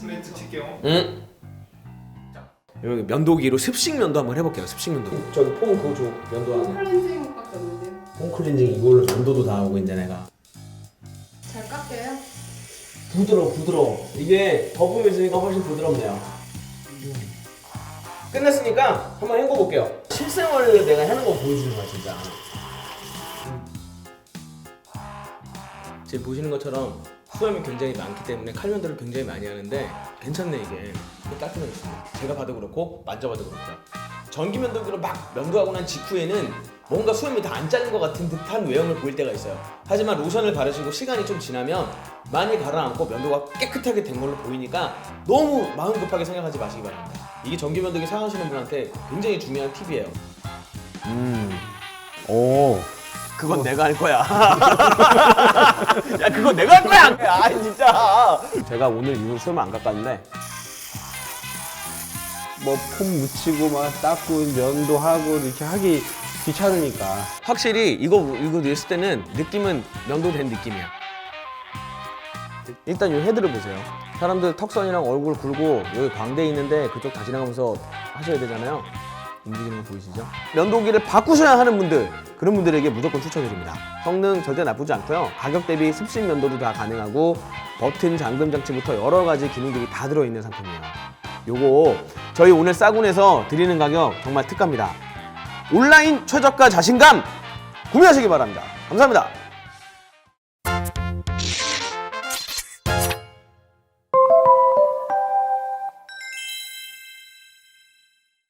플레이트 칠게요. 응. 여기 면도기로 습식 면도 한번 해볼게요. 습식 면도. 저기 폼 그거 줘. 면도 하는. 홈클렌징 밖에 없는데요. 폼 클렌징 이걸로 면도도 다 하고 이제 내가. 잘 깎여요? 부드러워 부드러워. 이게 거품이 있으니까 훨씬 부드럽네요. 끝났으니까 한번 헹궈 볼게요. 실생활을 내가 하는 거 보여주는 거야 진짜. 지금 보시는 것처럼 수염이 굉장히 많기 때문에 칼면도를 굉장히 많이 하는데 괜찮네 이게. 깔끔해졌습니다 제가 봐도 그렇고 만져봐도 그렇고 전기 면도기로 막 면도하고 난 직후에는 뭔가 수염이 다 안 자른 것 같은 듯한 외형을 보일 때가 있어요. 하지만 로션을 바르시고 시간이 좀 지나면 많이 가라앉고 면도가 깨끗하게 된 걸로 보이니까 너무 마음 급하게 생각하지 마시기 바랍니다. 이게 전기 면도기 사용하시는 분한테 굉장히 중요한 팁이에요. 음. 오. 그건 내가 할 거야 야 그건 내가 할 거야 아 진짜 제가 오늘 이후로 수염을 안 깎았는데 뭐 폼 묻히고 막 닦고 면도 하고 이렇게 하기 귀찮으니까 확실히 이거 이거 냈을 때는 느낌은 면도된 느낌이야. 일단 이 헤드를 보세요. 사람들 턱선이랑 얼굴 굴고 여기 광대 있는데 그쪽 다 지나가면서 하셔야 되잖아요. 움직이는 거 보이시죠? 면도기를 바꾸셔야 하는 분들 그런 분들에게 무조건 추천드립니다. 성능 절대 나쁘지 않고요. 가격 대비 습식 면도도 다 가능하고 버튼 잠금 장치부터 여러 가지 기능들이 다 들어있는 상품이에요. 요거 저희 오늘 싸군에서 드리는 가격 정말 특가입니다. 온라인 최저가 자신감 구매하시기 바랍니다. 감사합니다.